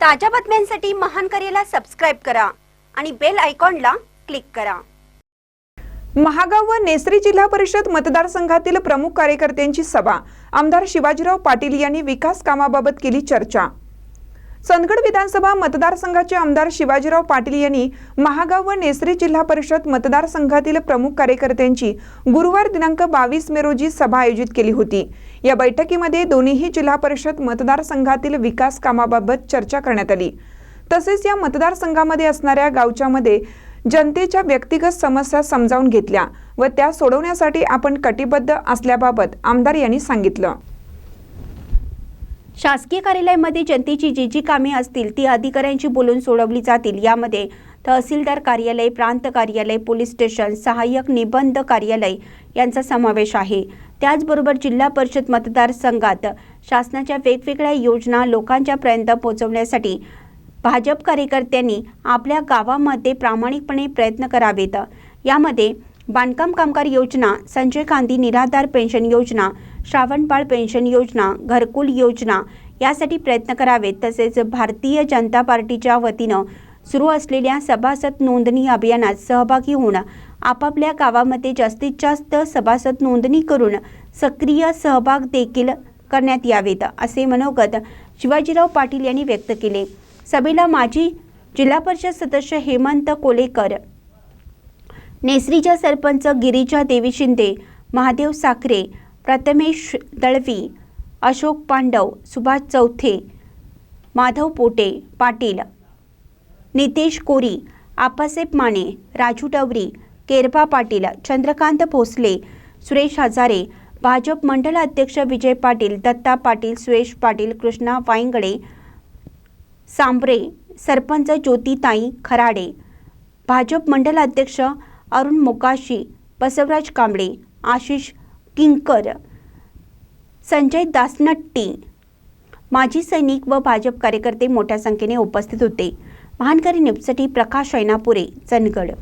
ताज्या बातम्यांसाठी महान करेला सबस्क्राईब करा आणि बेल आयकॉनला क्लिक करा. महागाव व नेसरी जिल्हा परिषद मतदारसंघातील प्रमुख कार्यकर्त्यांची सभा. आमदार शिवाजीराव पाटील यांनी विकास कामाबाबत केली चर्चा. चंदगड विधानसभा मतदारसंघाचे आमदार शिवाजीराव पाटील यांनी महागाव व नेसरी जिल्हा परिषद मतदारसंघातील प्रमुख कार्यकर्त्यांची गुरुवार दिनांक बावीस मे रोजी सभा आयोजित केली होती. या बैठकीमध्ये दोन्हीही जिल्हा परिषद मतदारसंघातील विकास कामाबाबत चर्चा करण्यात आली. तसेच या मतदारसंघामध्ये असणाऱ्या गावच्यामध्ये जनतेच्या व्यक्तिगत समस्या समजावून घेतल्या व त्या सोडवण्यासाठी आपण कटिबद्ध असल्याबाबत आमदार यांनी सांगितलं. शासकीय कार्यालयामध्ये जनतेची जी जी कामे असतील ती अधिकाऱ्यांची बोलून सोडवली जातील. यामध्ये तहसीलदार कार्यालय प्रांत कार्यालय पोलीस स्टेशन सहाय्यक निबंध कार्यालय यांचा समावेश आहे. त्याचबरोबर जिल्हा परिषद मतदारसंघात शासनाच्या वेगवेगळ्या योजना लोकांच्यापर्यंत पोहोचवण्यासाठी भाजप कार्यकर्त्यांनी आपल्या गावामध्ये प्रामाणिकपणे प्रयत्न करावेत. यामध्ये बांधकाम कामगार योजना संजय गांधी निराधार पेन्शन योजना श्रावणबाळ पेन्शन योजना घरकुल योजना यासाठी प्रयत्न करावेत. तसेच भारतीय जनता पार्टीच्या वतीनं सुरू असलेल्या सभासद नोंदणी अभियानात सहभागी होऊन आपापल्या गावामध्ये जास्तीत जास्त सभासद नोंदणी करून सक्रिय सहभाग देखील करण्यात यावेत असे मनोगत शिवाजीराव पाटील यांनी व्यक्त केले. सभेला माजी जिल्हा परिषद सदस्य हेमंत कोलेकर नेसरीच्या सरपंच गिरीजा देवी शिंदे महादेव साखरे प्रथमेश दळवी अशोक पांडव सुभाष चौथे माधव पोटे पाटील नितेश कोरी आप्पासाहेब माने राजू टवरी केरबा पाटील चंद्रकांत भोसले सुरेश हजारे भाजप मंडल अध्यक्ष विजय पाटील दत्ता पाटील सुरेश पाटील कृष्णा वाईंगडे सांबरे सरपंच ज्योतिताई खराडे भाजप मंडल अध्यक्ष अरुण मोकाशी बसवराज कांबळे आशिष किंकर संजय दासनट्टी. माजी सैनिक व भाजप कार्यकर्ते मोठ्या संख्येने उपस्थित होते. महानकरी न्यूजसाठी प्रकाश ऐनापुरे चंदगड.